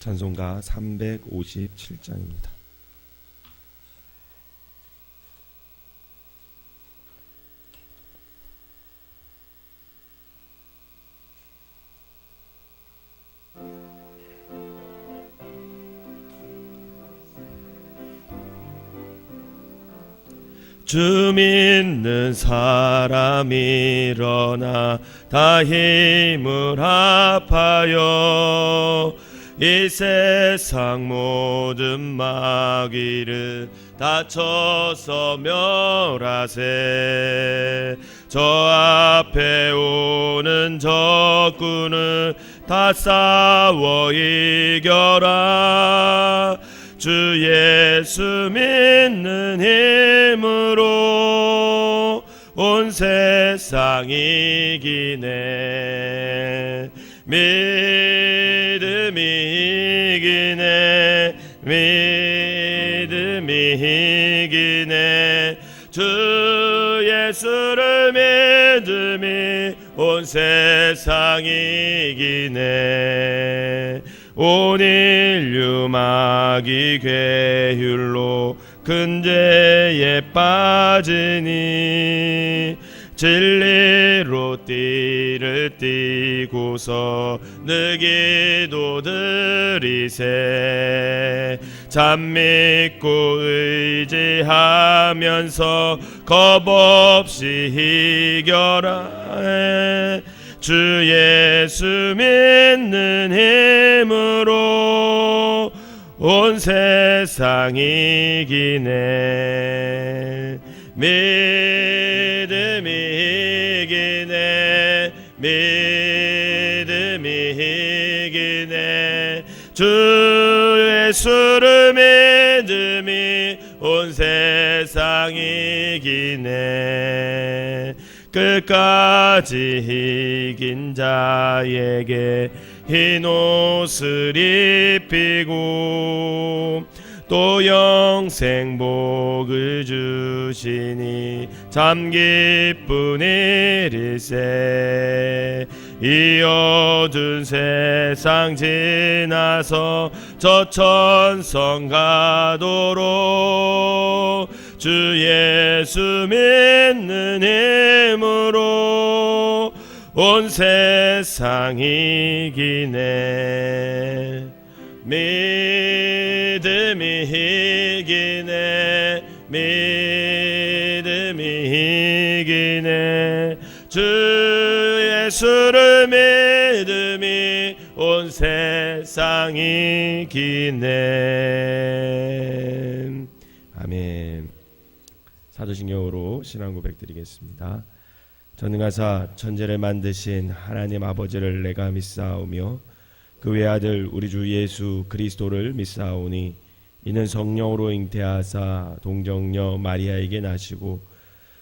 찬송가 357장입니다. 주 믿는 사람 일어나 다 힘을 합하여 이 세상 모든 마귀를 다쳐서 멸하세. 저 앞에 오는 적군을 다 싸워 이겨라. 주 예수 믿는 힘으로 온 세상 이기네. 믿음이 믿음이 이기네. 주 예수를 믿음이 온 세상 이기네. 온 인류 마귀 괴율로 근죄에 빠지니 진리로 띠를 띠고서 느 기도 들이세 잠 믿고 의지하면서 겁 없이 이겨라. 주 예수 믿는 힘으로 온 세상 이기네. 믿음이 이기네. 믿음이 이기네. 주 예수를 믿음이 온 세상 이 기네. 끝까지 이긴 자에게 흰 옷을 입히고 또 영생 복을 주시니 참 기쁜 일일세 이 어두운 세상 지나서 저 천성 가도록 주 예수 믿는 힘으로 온 세상 이기네. 믿음이 예수를 믿음이 온 세상 이 기네 아멘. 사도신경으로 신앙 고백 드리겠습니다. 전능하사 천재를 만드신 하나님 아버지를 내가 믿사오며 그 외아들 우리 주 예수 그리스도를 믿사오니 이는 성령으로 잉태하사 동정녀 마리아에게 나시고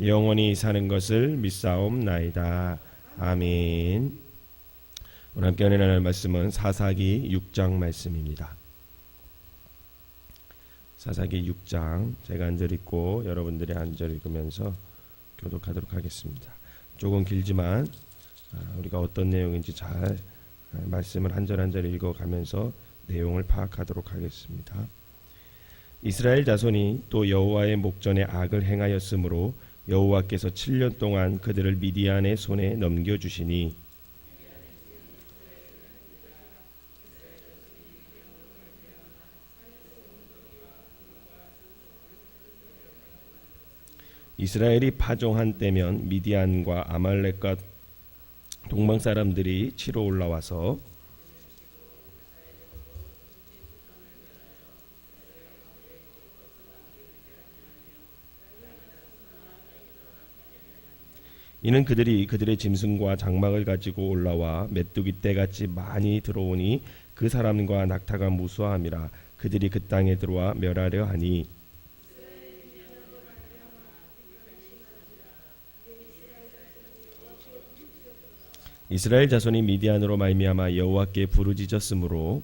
영원히 사는 것을 믿사옵나이다. 아멘. 오늘 함께 은혜 말씀은 사사기 6장 말씀입니다. 사사기 6장 제가 한 절 읽고 여러분들이 한 절 읽으면서 교독하도록 하겠습니다. 조금 길지만 우리가 어떤 내용인지 잘 말씀을 한 절 한 절 읽어가면서 내용을 파악하도록 하겠습니다. 이스라엘 자손이 또 여호와의 목전에 악을 행하였으므로 여호와께서 7년 동안 그들을 미디안의 손에 넘겨 주시니 이스라엘이 파종한 때면 미디안과 아말렉과 동방 사람들이 치러 올라와서 이는 그들이 그들의 짐승과 장막을 가지고 올라와 메뚜기 떼같이 많이 들어오니 그 사람과 낙타가 무수함이라 그들이 그 땅에 들어와 멸하려 하니. 이스라엘 자손이 미디안으로 말미암아 여호와께 부르짖었으므로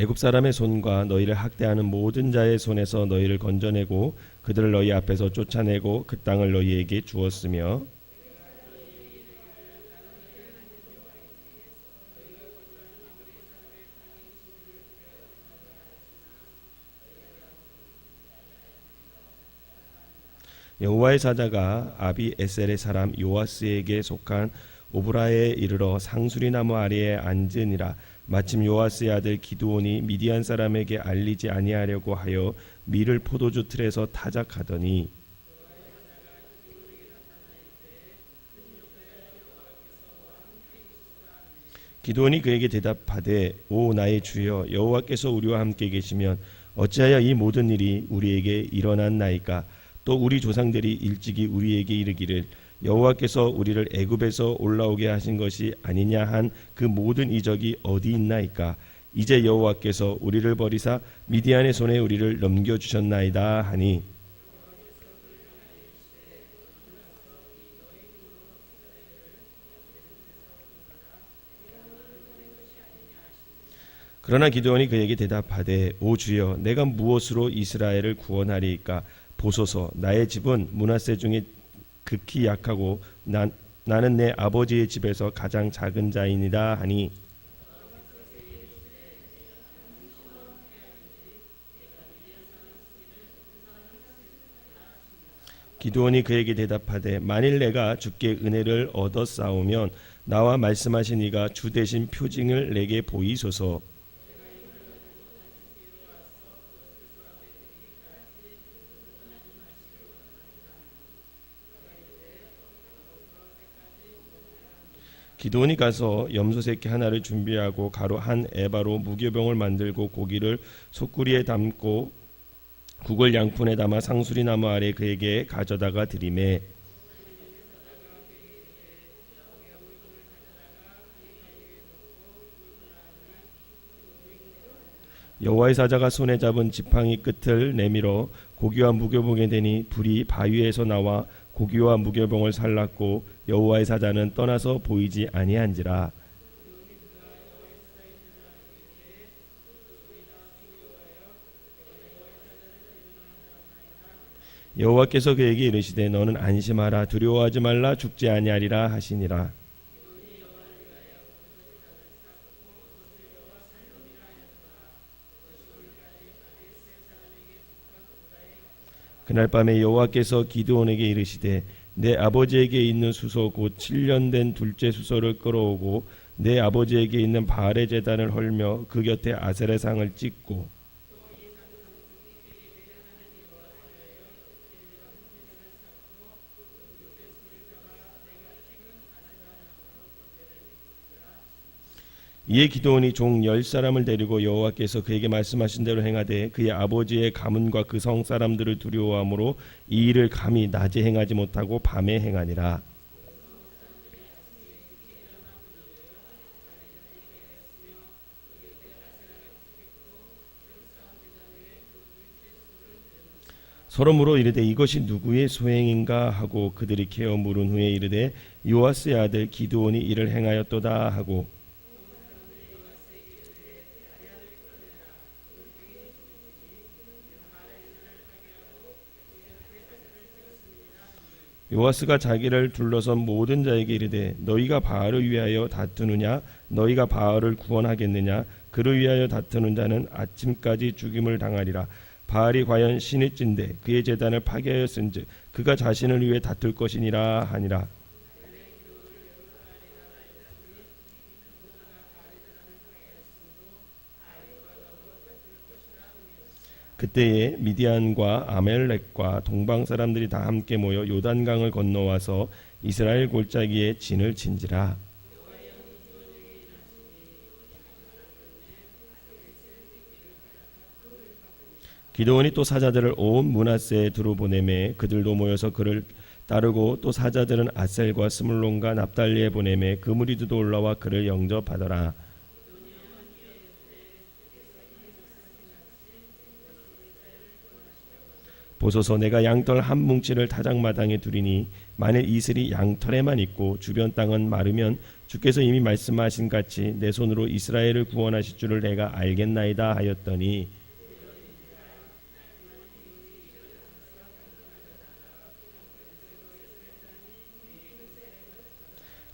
애굽 사람의 손과 너희를 학대하는 모든 자의 손에서 너희를 건져내고 그들을 너희 앞에서 쫓아내고 그 땅을 너희에게 주었으며 여호와의 사자가 아비 에셀의 사람 요아스에게 속한 오브라에 이르러 상수리 나무 아래에 앉으니라. 마침 요아스의 아들 기드온이 미디안 사람에게 알리지 아니하려고 하여 밀을 포도주 틀에서 타작하더니 기드온이 그에게 대답하되 오 나의 주여 여호와께서 우리와 함께 계시면 어찌하여 이 모든 일이 우리에게 일어났나이까? 또 우리 조상들이 일찍이 우리에게 이르기를 여호와께서 우리를 애굽에서 올라오게 하신 것이 아니냐 한 그 모든 이적이 어디 있나이까? 이제 여호와께서 우리를 버리사 미디안의 손에 우리를 넘겨 주셨나이다 하니. 그러나 기드온이 그에게 대답하되 오 주여 내가 무엇으로 이스라엘을 구원하리이까? 보소서 나의 집은 문하세 중에 극히 약하고 난, 나는 내 아버지의 집에서 가장 작은 자이니라 하니 기드온이 그에게 대답하되 만일 내가 주께 은혜를 얻어 싸우면 나와 말씀하신 이가 주 대신 표징을 내게 보이소서 기도원이 가서 염소 새끼 하나를 준비하고 가로 한 에바로 무교병을 만들고 고기를 속구리에 담고 국을 양푼에 담아 상수리 나무 아래 그에게 가져다가 드림에 여호와의 사자가 손에 잡은 지팡이 끝을 내밀어 고기와 무교병에 대니 불이 바위에서 나와 고기와 무교병을 살랐고 여호와의 사자는 떠나서 보이지 아니한지라. 여호와께서 그에게 이르시되 너는 안심하라 두려워하지 말라 죽지 아니하리라 하시니라 그날 밤에 여호와께서 기드온에게 이르시되 내 아버지에게 있는 수소 곧 7년 된 둘째 수소를 끌어오고 내 아버지에게 있는 바알의 제단을 헐며 그 곁에 아세레 상을 찍고 이에 기도원이 종 열 사람을 데리고 여호와께서 그에게 말씀하신 대로 행하되 그의 아버지의 가문과 그 성 사람들을 두려워함으로 이 일을 감히 낮에 행하지 못하고 밤에 행하니라. 물어 이르되 이것이 누구의 소행인가 하고 그들이 캐어 물은 후에 이르되 요아스의 아들 기드온이 이를 행하였도다 하고 요아스가 자기를 둘러선 모든 자에게 이르되 너희가 바알을 위하여 다투느냐? 너희가 바알을 구원하겠느냐? 그를 위하여 다투는 자는 아침까지 죽임을 당하리라. 바알이 과연 신의 찐데 그의 재단을 파괴하였은즉 그가 자신을 위해 다툴 것이니라 하니라 그때에 미디안과 아멜렉과 동방 사람들이 다 함께 모여 요단강을 건너와서 이스라엘 골짜기에 진을 친지라 기도원이 또 사자들을 온 문하세에 두루 보내매 그들도 모여서 그를 따르고 또 사자들은 아셀과 스물론과 납달리에 보내매 그 무리들도 올라와 그를 영접하더라. 보소서 내가 양털 한 뭉치를 타작마당에 두리니 만일 이슬이 양털에만 있고 주변 땅은 마르면 주께서 이미 말씀하신 같이 내 손으로 이스라엘을 구원하실 줄을 내가 알겠나이다 하였더니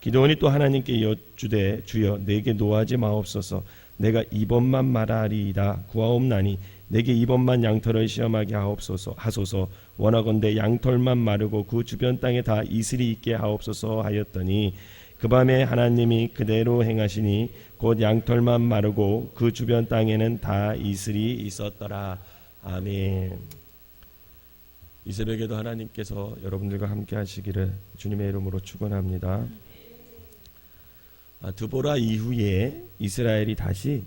기도원이 또 하나님께 여쭈되 주여 내게 노하지 마옵소서. 내가 이번만 말하리이다. 구하옵나니 내게 이번만 양털을 시험하게 하옵소서 하소서. 원하건대 양털만 마르고 그 주변 땅에 다 이슬이 있게 하옵소서 하였더니 그 밤에 하나님이 그대로 행하시니 곧 양털만 마르고 그 주변 땅에는 다 이슬이 있었더라. 아멘. 이 새벽에도 하나님께서 여러분들과 함께 하시기를 주님의 이름으로 축원합니다. 아, 드보라 이후에 이스라엘이 다시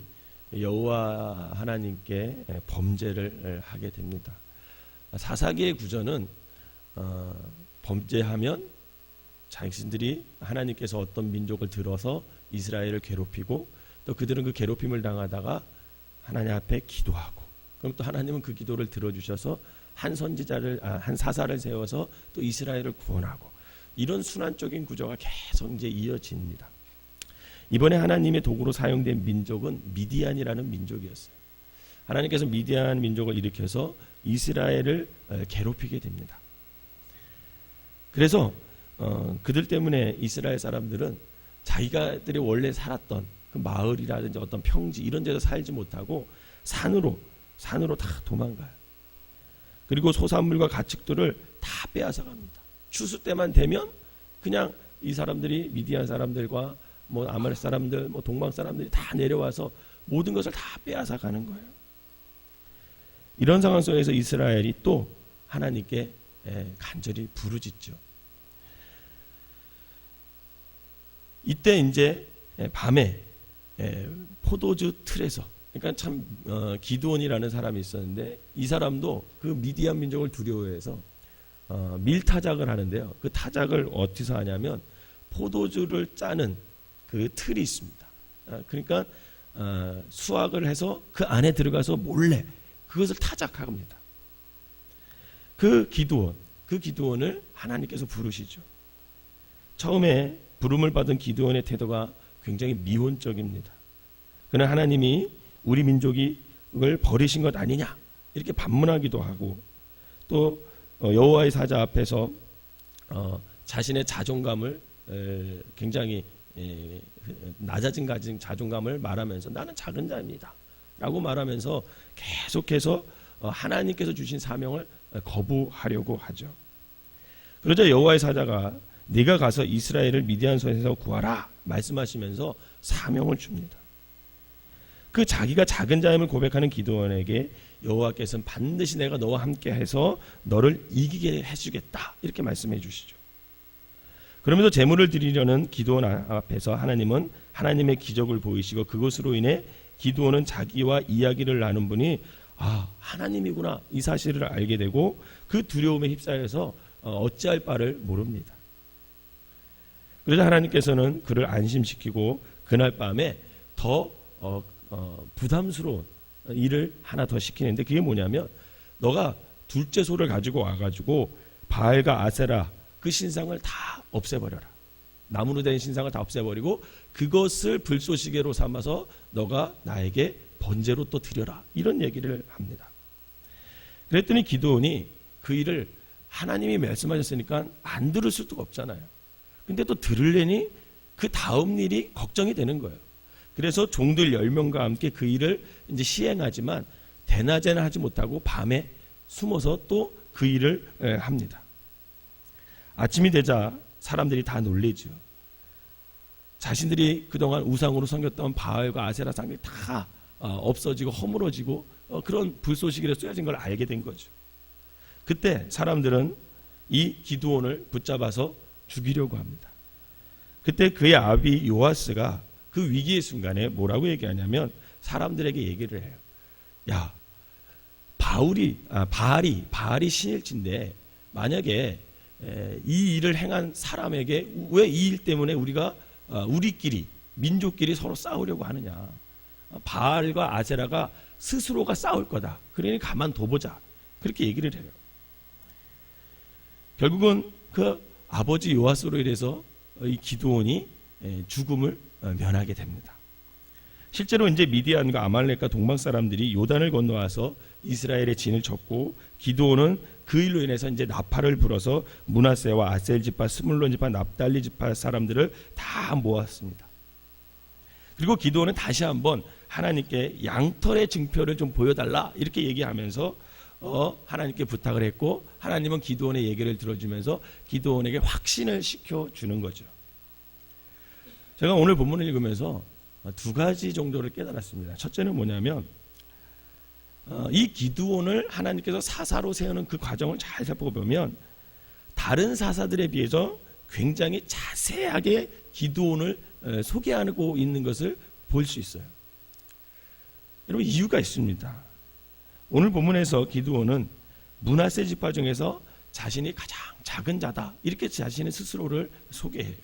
여호와 하나님께 범죄를 하게 됩니다. 사사기의 구전은 어, 범죄하면 자신들이 하나님께서 어떤 민족을 들어서 이스라엘을 괴롭히고 또 그들은 그 괴롭힘을 당하다가 하나님 앞에 기도하고 그럼 또 하나님은 그 기도를 들어주셔서 한 선지자를 아, 한 사사를 세워서 또 이스라엘을 구원하고 이런 순환적인 구조가 계속 이제 이어집니다. 이번에 하나님의 도구로 사용된 민족은 미디안이라는 민족이었어요. 하나님께서 미디안 민족을 일으켜서 이스라엘을 어, 괴롭히게 됩니다. 그래서 어, 그들 때문에 이스라엘 사람들은 자기가들이 원래 살았던 그 마을이라든지 어떤 평지 이런 데서 살지 못하고 산으로 산으로 다 도망가요. 그리고 소산물과 가축들을 다 빼앗아 갑니다. 추수 때만 되면 그냥 이 사람들이 미디안 사람들과 뭐 아말 사람들, 뭐 동방 사람들이 다 내려와서 모든 것을 다 빼앗아 가는 거예요. 이런 상황 속에서 이스라엘이 또 하나님께 예, 간절히 부르짖죠. 이때 이제 예, 밤에 예, 포도주 틀에서 그러니까 참 어, 기드온이라는 사람이 있었는데 이 사람도 그 미디안 민족을 두려워해서 어, 밀 타작을 하는데요. 그 타작을 어디서 하냐면 포도주를 짜는 그 틀이 있습니다. 아, 그러니까 어, 수확을 해서 그 안에 들어가서 몰래 그것을 타작합니다. 그 기도원, 그 기도원을 하나님께서 부르시죠. 처음에 부름을 받은 기도원의 태도가 굉장히 미온적입니다. 그러나 하나님이 우리 민족이 그걸 버리신 것 아니냐 이렇게 반문하기도 하고 또 어, 여호와의 사자 앞에서 어, 자신의 자존감을 굉장히 낮아진 가진 자존감을 말하면서 나는 작은 자입니다. 라고 말하면서 계속해서 어, 하나님께서 주신 사명을 거부하려고 하죠. 그러자 여호와의 사자가 네가 가서 이스라엘을 미디안 손에서 구하라 말씀하시면서 사명을 줍니다. 그 자기가 작은 자임을 고백하는 기도원에게 여호와께서는 반드시 내가 너와 함께 해서 너를 이기게 해주겠다 이렇게 말씀해 주시죠. 그러면서 제물을 드리려는 기도원 앞에서 하나님은 하나님의 기적을 보이시고 그것으로 인해 기도원은 자기와 이야기를 나눈 분이 아 하나님이구나 이 사실을 알게 되고 그 두려움에 휩싸여서 어, 어찌할 바를 모릅니다. 그래서 하나님께서는 그를 안심시키고 그날 밤에 더 어, 어, 부담스러운 일을 하나 더 시키는데 그게 뭐냐면 너가 둘째 소를 가지고 와가지고 바알과 아세라 그 신상을 다 없애버려라. 나무로 된 신상을 다 없애버리고 그것을 불쏘시개로 삼아서 너가 나에게 번제로 또 드려라. 이런 얘기를 합니다. 그랬더니 기도원이 그 일을 하나님이 말씀하셨으니까 안 들을 수도 없잖아요. 근데 또 들으려니 그 다음 일이 걱정이 되는 거예요. 그래서 종들 10명과 함께 그 일을 이제 시행하지만 대낮에는 하지 못하고 밤에 숨어서 또 그 일을 합니다. 아침이 되자 사람들이 다 놀래죠. 자신들이 그동안 우상으로 섬겼던 바알과 아세라 상이 다 어, 없어지고 허물어지고 어, 그런 불쏘시개로 쏘여진 걸 알게 된 거죠. 그때 사람들은 이 기드온을 붙잡아서 죽이려고 합니다. 그때 그의 아비 요아스가 그 위기의 순간에 뭐라고 얘기하냐면 사람들에게 얘기를 해요. 야, 바울이 아, 바알이 바알이 신일진데 만약에 에, 이 일을 행한 사람에게 왜 이 일 때문에 우리가 어, 우리끼리 민족끼리 서로 싸우려고 하느냐? 어, 바알과 아세라가 스스로가 싸울 거다. 그러니 가만 둬보자. 그렇게 얘기를 해요. 결국은 그 아버지 요아스로 인해서 이 기도원이 에, 죽음을 어, 면하게 됩니다. 실제로 이제 미디안과 아말렉과 동방 사람들이 요단을 건너와서 이스라엘의 진을 쳤고 기도원은 그 일로 인해서 이제 나팔을 불어서 문하세와 아셀 지파, 스물론 지파, 납달리 지파 사람들을 다 모았습니다. 그리고 기도원은 다시 한번 하나님께 양털의 증표를 좀 보여달라 이렇게 얘기하면서 어, 하나님께 부탁을 했고 하나님은 기도원의 얘기를 들어주면서 기도원에게 확신을 시켜 주는 거죠. 제가 오늘 본문을 읽으면서 두 가지 정도를 깨달았습니다. 첫째는 뭐냐면 어, 이 기드온을 하나님께서 사사로 세우는 그 과정을 잘 살펴보면 다른 사사들에 비해서 굉장히 자세하게 에, 소개하고 있는 것을 볼 수 있어요. 여러분 이유가 있습니다. 오늘 본문에서 기드온은 문하세 지파 중에서 자신이 가장 작은 자다 이렇게 자신의 스스로를 소개해요.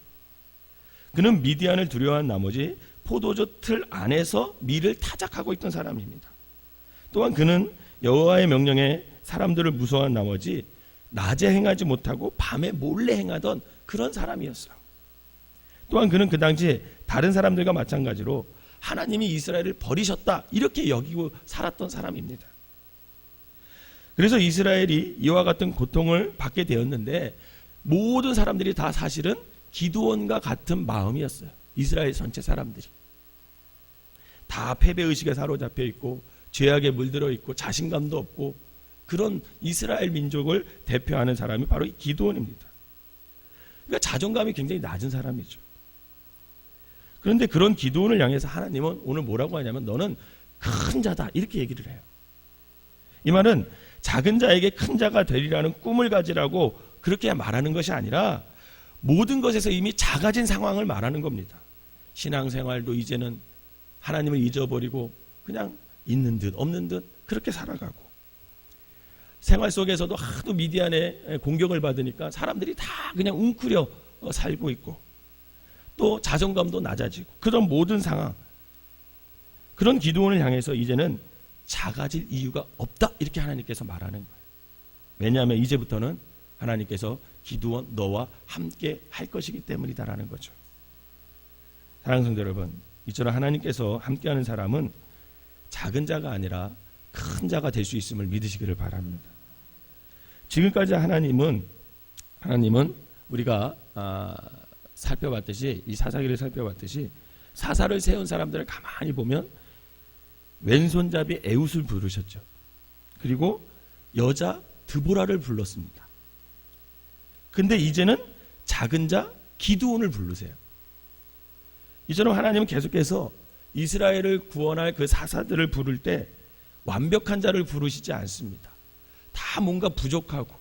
그는 미디안을 두려워한 나머지 포도주 틀 안에서 밀을 타작하고 있던 사람입니다. 또한 그는 여호와의 명령에 사람들을 무서워한 나머지 낮에 행하지 못하고 밤에 몰래 행하던 그런 사람이었어요. 또한 그는 그 당시 다른 사람들과 마찬가지로 하나님이 이스라엘을 버리셨다 이렇게 여기고 살았던 사람입니다. 그래서 이스라엘이 이와 같은 고통을 받게 되었는데 모든 사람들이 다 사실은 기도원과 같은 마음이었어요. 이스라엘 전체 사람들이 다 패배 의식에 사로잡혀 있고 죄악에 물들어 있고 자신감도 없고 그런 이스라엘 민족을 대표하는 사람이 바로 기도원입니다. 그러니까 자존감이 굉장히 낮은 사람이죠. 그런데 그런 기도원을 향해서 하나님은 오늘 뭐라고 하냐면 너는 큰 자다 이렇게 얘기를 해요. 이 말은 작은 자에게 큰 자가 되리라는 꿈을 가지라고 그렇게 말하는 것이 아니라 모든 것에서 이미 작아진 상황을 말하는 겁니다. 신앙생활도 이제는 하나님을 잊어버리고 그냥 있는 듯 없는 듯 그렇게 살아가고. 생활 속에서도 하도 미디안의 공격을 받으니까 사람들이 다 그냥 웅크려 살고 있고. 또 자존감도 낮아지고. 그런 모든 상황. 그런 기도원을 향해서 이제는 작아질 이유가 없다. 이렇게 하나님께서 말하는 거예요. 왜냐하면 이제부터는 하나님께서 기도원 너와 함께 할 것이기 때문이다라는 거죠. 사랑하는 성도 여러분, 이처럼 하나님께서 함께하는 사람은 작은 자가 아니라 큰 자가 될 수 있음을 믿으시기를 바랍니다. 지금까지 하나님은 하나님은 우리가 아, 살펴봤듯이 이 사사기를 살펴봤듯이 사사를 세운 사람들을 가만히 보면 왼손잡이 에웃을 부르셨죠. 그리고 여자 드보라를 불렀습니다. 근데 이제는 작은 자 기드온을 부르세요. 이처럼 하나님은 계속해서 이스라엘을 구원할 그 사사들을 부를 때 완벽한 자를 부르시지 않습니다. 다 뭔가 부족하고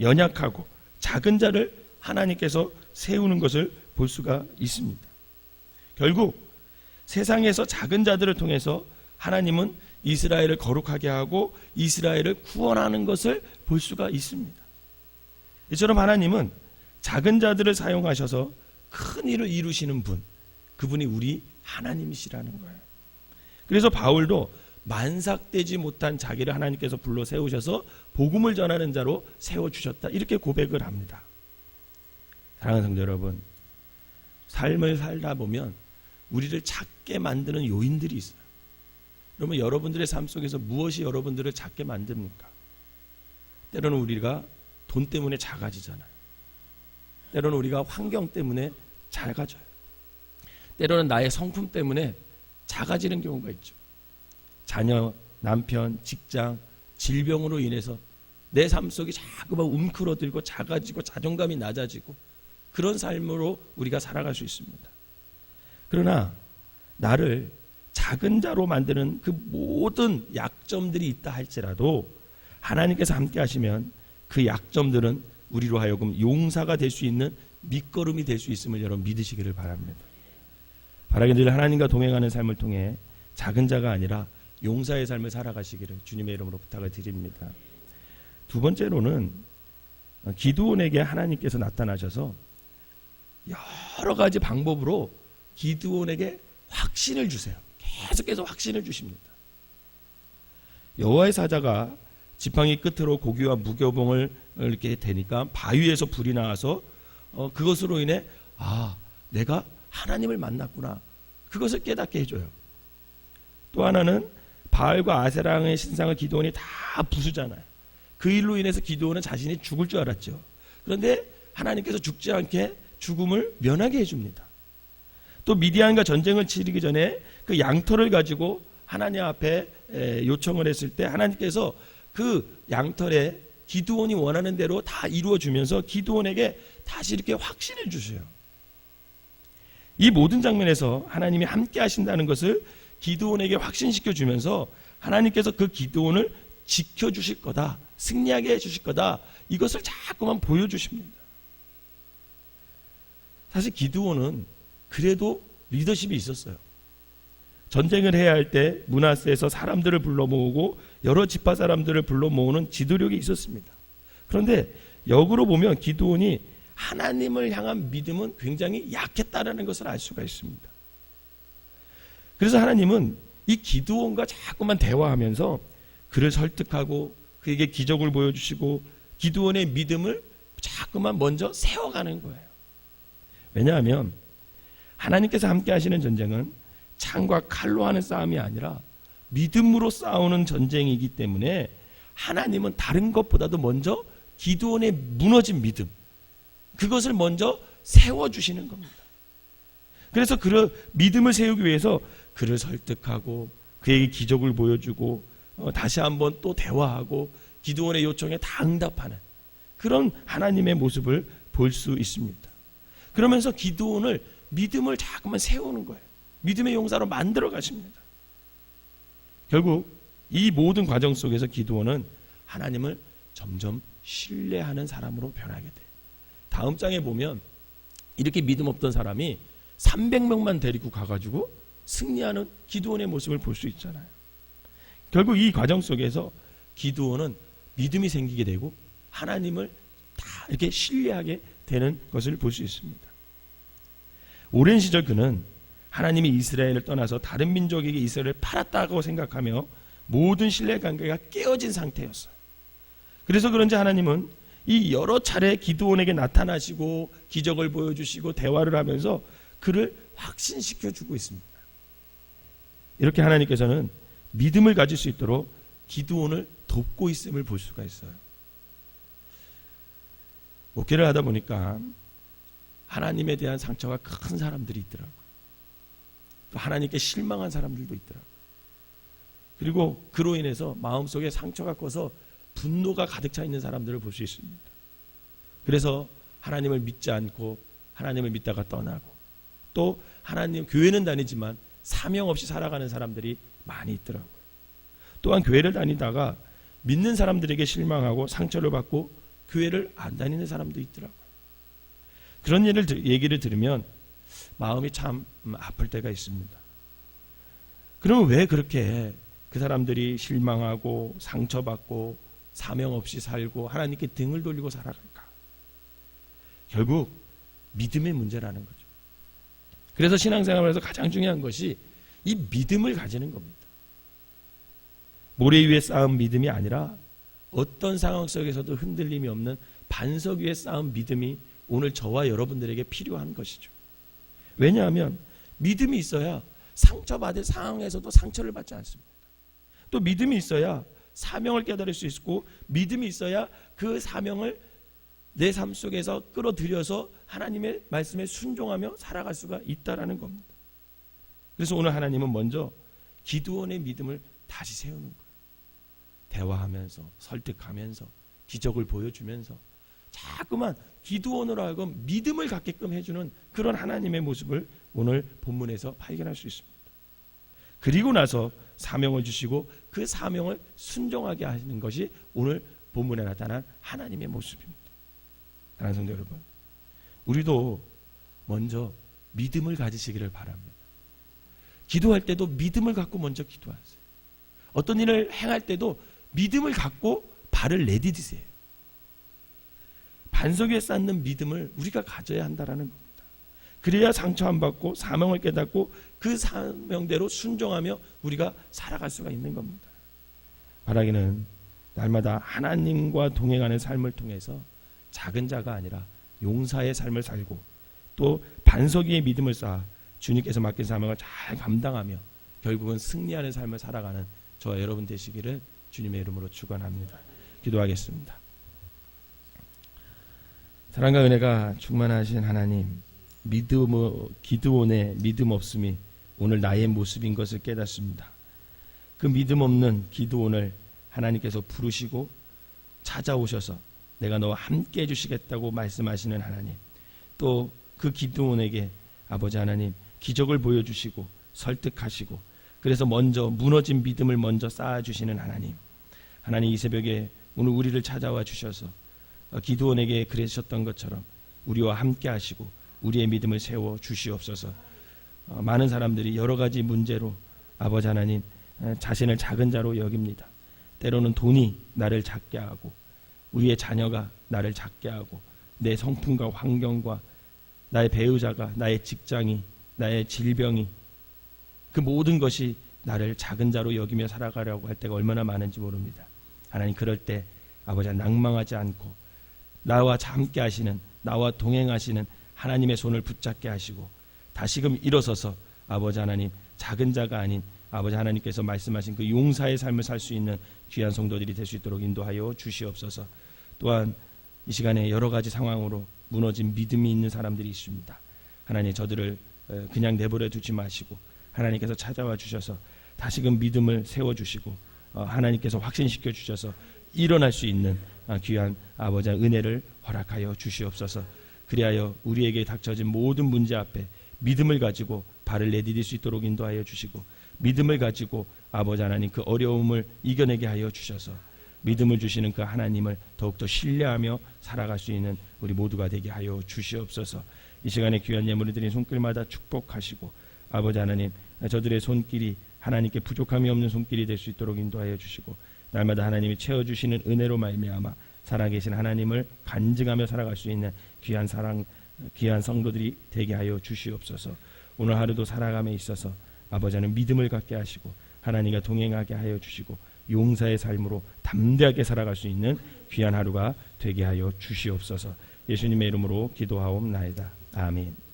연약하고 작은 자를 하나님께서 세우는 것을 볼 수가 있습니다. 결국 세상에서 작은 자들을 통해서 하나님은 이스라엘을 거룩하게 하고 이스라엘을 구원하는 것을 볼 수가 있습니다. 이처럼 하나님은 작은 자들을 사용하셔서 큰 일을 이루시는 분, 그분이 우리 하나님이시라는 거예요. 그래서 바울도 만삭되지 못한 자기를 하나님께서 불러 세우셔서 복음을 전하는 자로 세워 주셨다. 이렇게 고백을 합니다. 사랑하는 성도 여러분, 삶을 살다 보면 우리를 작게 만드는 요인들이 있어요. 그러면 여러분들의 삶 속에서 무엇이 여러분들을 작게 만듭니까? 때로는 우리가 돈 때문에 작아지잖아요. 때로는 우리가 환경 때문에 작아져요. 때로는 나의 성품 때문에 작아지는 경우가 있죠. 자녀, 남편, 직장, 질병으로 인해서 내 삶 속이 자꾸 만 움크러들고 작아지고 자존감이 낮아지고 그런 삶으로 우리가 살아갈 수 있습니다. 그러나 나를 작은 자로 만드는 그 모든 약점들이 있다 할지라도 하나님께서 함께 하시면 그 약점들은 우리로 하여금 용사가 될 수 있는 밑거름이 될 수 있음을 여러분 믿으시기를 바랍니다. 바라기를 하나님과 동행하는 삶을 통해 작은 자가 아니라 용사의 삶을 살아가시기를 주님의 이름으로 부탁을 드립니다. 두 번째로는 기드온에게 하나님께서 나타나셔서 여러 가지 방법으로 기드온에게 확신을 주세요. 계속해서 확신을 주십니다. 여호와의 사자가 지팡이 끝으로 고기와 무교봉을 이렇게 대니까 바위에서 불이 나와서 어, 그것으로 인해 아 내가 하나님을 만났구나 그것을 깨닫게 해줘요. 또 하나는 바알과 아세랑의 신상을 기도원이 다 부수잖아요. 그 일로 인해서 기도원은 자신이 죽을 줄 알았죠. 그런데 하나님께서 죽지 않게 죽음을 면하게 해줍니다. 또 미디안과 전쟁을 치르기 전에 그 양털을 가지고 하나님 앞에 에, 요청을 했을 때 하나님께서 그 양털에 기드온이 원하는 대로 다 이루어 주면서 기드온에게 다시 이렇게 확신을 주세요. 이 모든 장면에서 하나님이 함께 하신다는 것을 기드온에게 확신시켜 주면서 하나님께서 그 기드온을 지켜 주실 거다. 승리하게 해 주실 거다. 이것을 자꾸만 보여 주십니다. 사실 기드온은 그래도 리더십이 있었어요. 전쟁을 해야 할 때 문하세에서 사람들을 불러 모으고 여러 지파 사람들을 불러 모으는 지도력이 있었습니다. 그런데 역으로 보면 기드온이 하나님을 향한 믿음은 굉장히 약했다라는 것을 알 수가 있습니다. 그래서 하나님은 이 기드온과 자꾸만 대화하면서 그를 설득하고 그에게 기적을 보여주시고 기드온의 믿음을 자꾸만 먼저 세워가는 거예요. 왜냐하면 하나님께서 함께 하시는 전쟁은 창과 칼로 하는 싸움이 아니라 믿음으로 싸우는 전쟁이기 때문에 하나님은 다른 것보다도 먼저 기도원의 무너진 믿음 그것을 먼저 세워 주시는 겁니다. 그래서 그 믿음을 세우기 위해서 그를 설득하고 그에게 기적을 보여주고 어, 다시 한번 또 대화하고 기도원의 요청에 다 응답하는 그런 하나님의 모습을 볼 수 있습니다. 그러면서 기도원을 믿음을 자꾸만 세우는 거예요. 믿음의 용사로 만들어 가십니다. 결국 이 모든 과정 속에서 기도원은 하나님을 점점 신뢰하는 사람으로 변하게 돼. 다음 장에 보면 이렇게 믿음 없던 사람이 300명만 데리고 가가지고 승리하는 기도원의 모습을 볼 수 있잖아요. 결국 이 과정 속에서 기도원은 믿음이 생기게 되고 하나님을 다 이렇게 신뢰하게 되는 것을 볼 수 있습니다. 오랜 시절 그는 하나님이 이스라엘을 떠나서 다른 민족에게 이스라엘을 팔았다고 생각하며 모든 신뢰 관계가 깨어진 상태였어요. 그래서 그런지 하나님은 이 여러 차례 기도원에게 나타나시고 기적을 보여주시고 대화를 하면서 그를 확신시켜 주고 있습니다. 이렇게 하나님께서는 믿음을 가질 수 있도록 기도원을 돕고 있음을 볼 수가 있어요. 목회를 하다 보니까 하나님에 대한 상처가 큰 사람들이 있더라고요. 또 하나님께 실망한 사람들도 있더라고요. 그리고 그로 인해서 마음속에 상처가 커서 분노가 가득 차 있는 사람들을 볼 수 있습니다. 그래서 하나님을 믿지 않고 하나님을 믿다가 떠나고 또 하나님 교회는 다니지만 사명 없이 살아가는 사람들이 많이 있더라고요. 또한 교회를 다니다가 믿는 사람들에게 실망하고 상처를 받고 교회를 안 다니는 사람도 있더라고요. 그런 일을 얘기를 들으면 마음이 참 음, 아플 때가 있습니다. 그러면 왜 그렇게 그 사람들이 실망하고 상처받고 사명 없이 살고 하나님께 등을 돌리고 살아갈까? 결국 믿음의 문제라는 거죠. 그래서 신앙생활에서 가장 중요한 것이 이 믿음을 가지는 겁니다. 모래 위에 쌓은 믿음이 아니라 어떤 상황 속에서도 흔들림이 없는 반석 위에 쌓은 믿음이 오늘 저와 여러분들에게 필요한 것이죠. 왜냐하면 믿음이 있어야 상처받을 상황에서도 상처를 받지 않습니다. 또 믿음이 있어야 사명을 깨달을 수 있고 믿음이 있어야 그 사명을 내 삶 속에서 끌어들여서 하나님의 말씀에 순종하며 살아갈 수가 있다라는 겁니다. 그래서 오늘 하나님은 먼저 기도원의 믿음을 다시 세우는 거예요. 대화하면서 설득하면서 기적을 보여주면서 자꾸만 기도원으로 하여금 믿음을 갖게끔 해주는 그런 하나님의 모습을 오늘 본문에서 발견할 수 있습니다. 그리고 나서 사명을 주시고 그 사명을 순종하게 하시는 것이 오늘 본문에 나타난 하나님의 모습입니다. 사랑하는 성도 여러분, 우리도 먼저 믿음을 가지시기를 바랍니다. 기도할 때도 믿음을 갖고 먼저 기도하세요. 어떤 일을 행할 때도 믿음을 갖고 발을 내디디세요. 반석 위에 쌓는 믿음을 우리가 가져야 한다라는 겁니다. 그래야 상처 안 받고 사명을 깨닫고 그 사명대로 순종하며 우리가 살아갈 수가 있는 겁니다. 바라기는 날마다 하나님과 동행하는 삶을 통해서 작은 자가 아니라 용사의 삶을 살고 또 반석 위에 믿음을 쌓아 주님께서 맡긴 사명을 잘 감당하며 결국은 승리하는 삶을 살아가는 저와 여러분 되시기를 주님의 이름으로 축원합니다. 기도하겠습니다. 사랑과 은혜가 충만하신 하나님, 믿음 기드온의 믿음 없음이 오늘 나의 모습인 것을 깨닫습니다. 그 믿음 없는 기드온을 하나님께서 부르시고 찾아오셔서 내가 너와 함께 해주시겠다고 말씀하시는 하나님, 또 그 기드온에게 아버지 하나님 기적을 보여주시고 설득하시고 그래서 먼저 무너진 믿음을 먼저 쌓아주시는 하나님, 하나님 이 새벽에 오늘 우리를 찾아와 주셔서 어, 기드온에게 그러셨던 것처럼 우리와 함께 하시고 우리의 믿음을 세워 주시옵소서. 어, 많은 사람들이 여러 가지 문제로 아버지 하나님 어, 자신을 작은 자로 여깁니다. 때로는 돈이 나를 작게 하고 우리의 자녀가 나를 작게 하고 내 성품과 환경과 나의 배우자가 나의 직장이 나의 질병이 그 모든 것이 나를 작은 자로 여기며 살아가려고 할 때가 얼마나 많은지 모릅니다. 하나님 그럴 때 아버지 낭망하지 않고 나와 함께 하시는 나와 동행하시는 하나님의 손을 붙잡게 하시고 다시금 일어서서 아버지 하나님 작은 자가 아닌 아버지 하나님께서 말씀하신 그 용사의 삶을 살 수 있는 귀한 성도들이 될 수 있도록 인도하여 주시옵소서. 또한 이 시간에 여러 가지 상황으로 무너진 믿음이 있는 사람들이 있습니다. 하나님 저들을 어, 그냥 내버려 두지 마시고 하나님께서 찾아와 주셔서 다시금 믿음을 세워 주시고 어, 하나님께서 확신시켜 주셔서 일어날 수 있는 아, 귀한 아버지의 은혜를 허락하여 주시옵소서. 그리하여 우리에게 닥쳐진 모든 문제 앞에 믿음을 가지고 발을 내디딜 수 있도록 인도하여 주시고 믿음을 가지고 아버지 하나님 그 어려움을 이겨내게 하여 주셔서 믿음을 주시는 그 하나님을 더욱더 신뢰하며 살아갈 수 있는 우리 모두가 되게 하여 주시옵소서. 이 시간에 귀한 예물을 드린 손길마다 축복하시고 아버지 하나님 저들의 손길이 하나님께 부족함이 없는 손길이 될 수 있도록 인도하여 주시고 날마다 하나님이 채워 주시는 은혜로 말미암아 살아계신 하나님을 간증하며 살아갈 수 있는 귀한 사랑 귀한 성도들이 되게 하여 주시옵소서. 오늘 하루도 살아감에 있어서 아버지는 믿음을 갖게 하시고 하나님과 동행하게 하여 주시고 용사의 삶으로 담대하게 살아갈 수 있는 귀한 하루가 되게 하여 주시옵소서. 예수님의 이름으로 기도하옵나이다. 아멘.